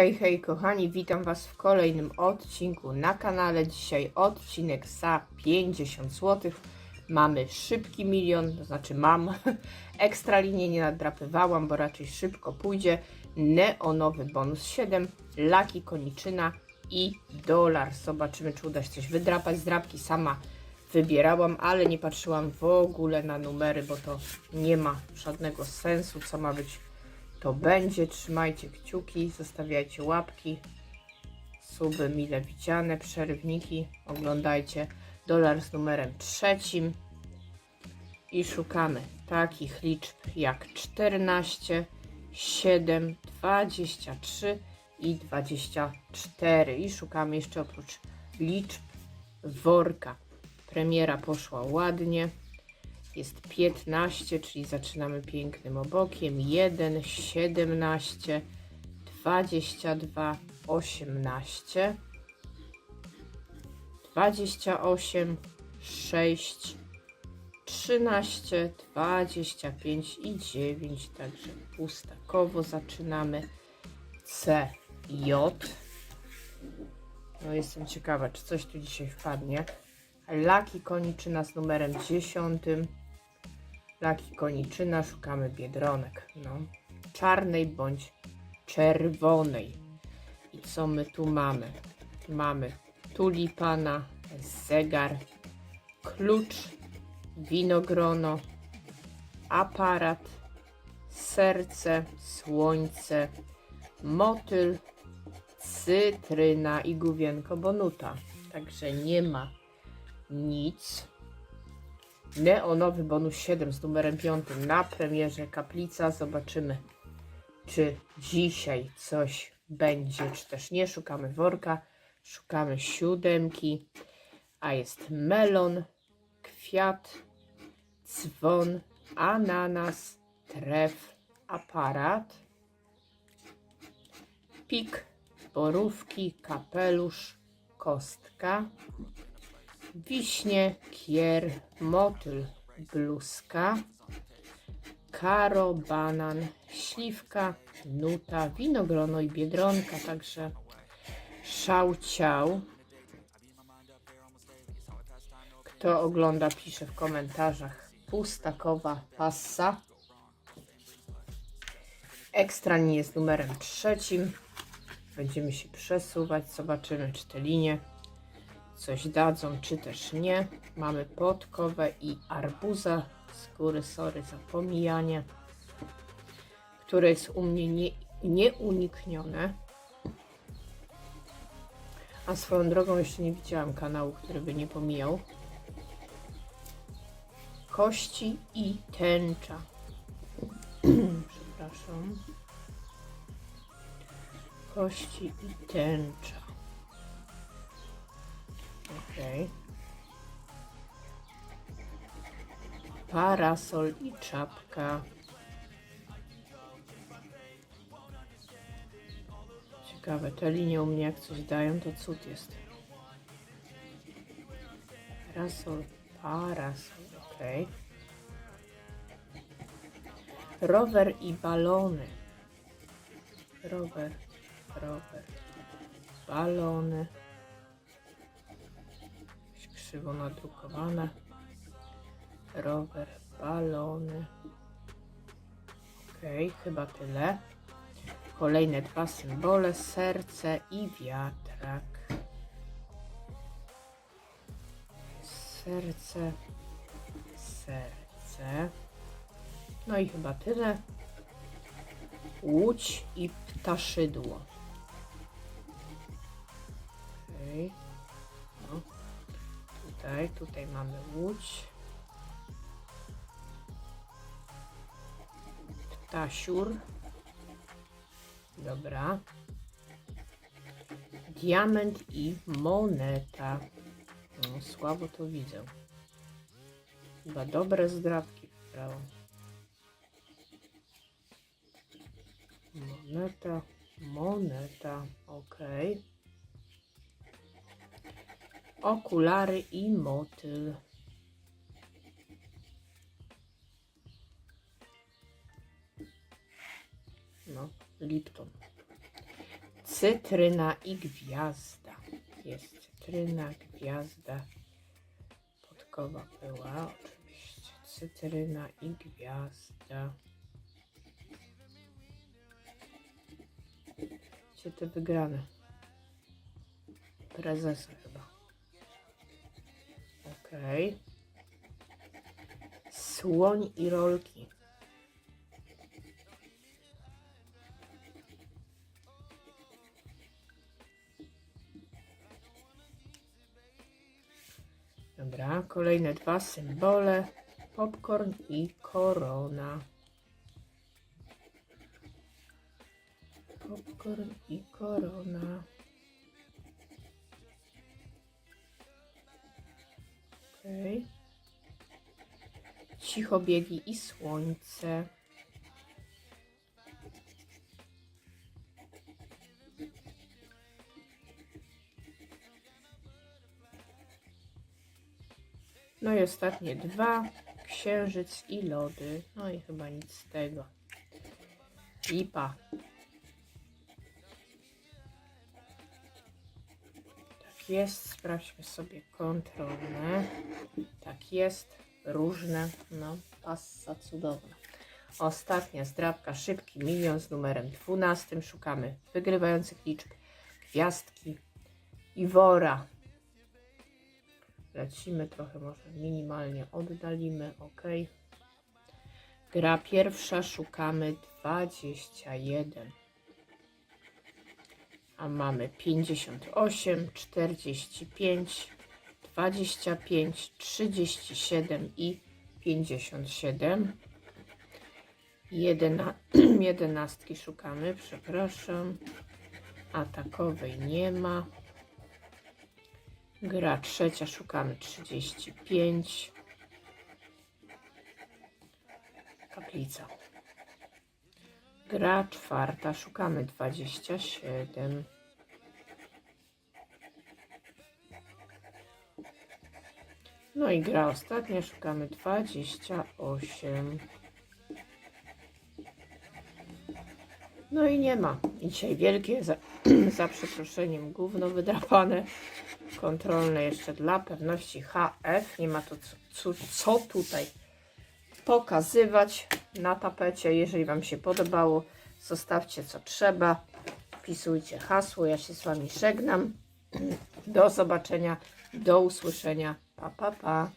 Hej, hej kochani, witam Was w kolejnym odcinku na kanale. Dzisiaj odcinek za 50 zł. Mamy szybki milion, to znaczy mam. Ekstra linię nie nadrapywałam, bo raczej szybko pójdzie. Neonowy bonus 7, laki koniczyna i dolar. Zobaczymy, czy uda się coś wydrapać. Z drapki sama wybierałam, ale nie patrzyłam w ogóle na numery, bo to nie ma żadnego sensu, co ma być to będzie. Trzymajcie kciuki, zostawiajcie łapki, suby mile widziane, przerywniki. Oglądajcie dolar z numerem trzecim i szukamy takich liczb jak 14, 7, 23 i 24. I szukamy jeszcze oprócz liczb worka. Premiera poszła ładnie. Jest 15, czyli zaczynamy pięknym obokiem. 1, 17, 22, 18, 28, 6, 13, 25 i 9. Także pustakowo zaczynamy. C, J. No jestem ciekawa, czy coś tu dzisiaj wpadnie. Laki koniczyna z numerem 10. Laki koniczyna, szukamy biedronek. No. Czarnej bądź czerwonej. I co my tu mamy? Mamy tulipana, zegar, klucz, winogrono, aparat, serce, słońce, motyl, cytryna i główienko bonuta. Także nie ma nic. Neonowy bonus 7 z numerem 5 na premierze Kaplica. Zobaczymy, czy dzisiaj coś będzie, czy też nie. Szukamy worka, szukamy siódemki, a jest melon, kwiat, dzwon, ananas, tref, aparat, pik, borówki, kapelusz, kostka, wiśnie, kier, motyl, bluzka, karo, banan, śliwka, nuta, winogrono i biedronka, także szał ciał. Kto ogląda, pisze w komentarzach. Pustakowa passa. Ekstra nie jest numerem trzecim. Będziemy się przesuwać, zobaczymy czy te linie coś dadzą, czy też nie. Mamy podkowę i arbuza z góry, sorry za pomijanie, które jest u mnie nie, nieuniknione. A swoją drogą jeszcze nie widziałam kanału, który by nie pomijał. Kości i tęcza. Przepraszam. Kości i tęcza. Okej. Parasol i czapka. Ciekawe, te linie u mnie jak coś dają, to cud jest. Parasol, parasol, okej. Rower i balony. Rower, rower, balony krzywo nadrukowane. Rower, balony. Ok, chyba tyle. Kolejne dwa symbole, serce i wiatrak. Serce, serce. No i chyba tyle. Łódź i ptaszydło. Okay. Tutaj, mamy łódź. Ptasiur. Dobra. Diament i moneta. No, słabo to widzę. Chyba dobre zdrabki wybrałam. Moneta, moneta, okej. Okay okulary i motyl. No, Lipton. cytryna i gwiazda. Jest cytryna, gwiazda. Podkowa była oczywiście. Cytryna i gwiazda. Gdzie te wygrane? Prezesa chyba. Okej. Słoń i rolki. Dobra, kolejne dwa symbole. Popcorn i korona. Popcorn i korona. Okej. Cichobiegi i słońce. No i ostatnie dwa. Księżyc i lody. No i chyba nic z tego. Lipa. Jest. Sprawdźmy sobie kontrolne. Tak jest. Różne. No, passa cudowna. Ostatnia zdrabka. Szybki milion z numerem 12. Szukamy wygrywających liczb. Gwiazdki. Iwora. Lecimy trochę, może minimalnie oddalimy, ok. Gra pierwsza, szukamy 21. A mamy 58, 45, 25, 37 i 57. Jedna, jedenastki szukamy, przepraszam. Atakowej nie ma. Gra trzecia, szukamy 35. Kaplica. Gra czwarta, szukamy 27. No i gra ostatnia, szukamy 28. No i nie ma. I dzisiaj wielkie, za, za przeproszeniem, gówno wydrapane. Kontrolne jeszcze dla pewności HF. Nie ma to co, co, tutaj pokazywać na tapecie. Jeżeli Wam się podobało, zostawcie co trzeba. Wpisujcie hasło. Ja się z Wami żegnam. Do zobaczenia. Do usłyszenia. Pa, pa, pa.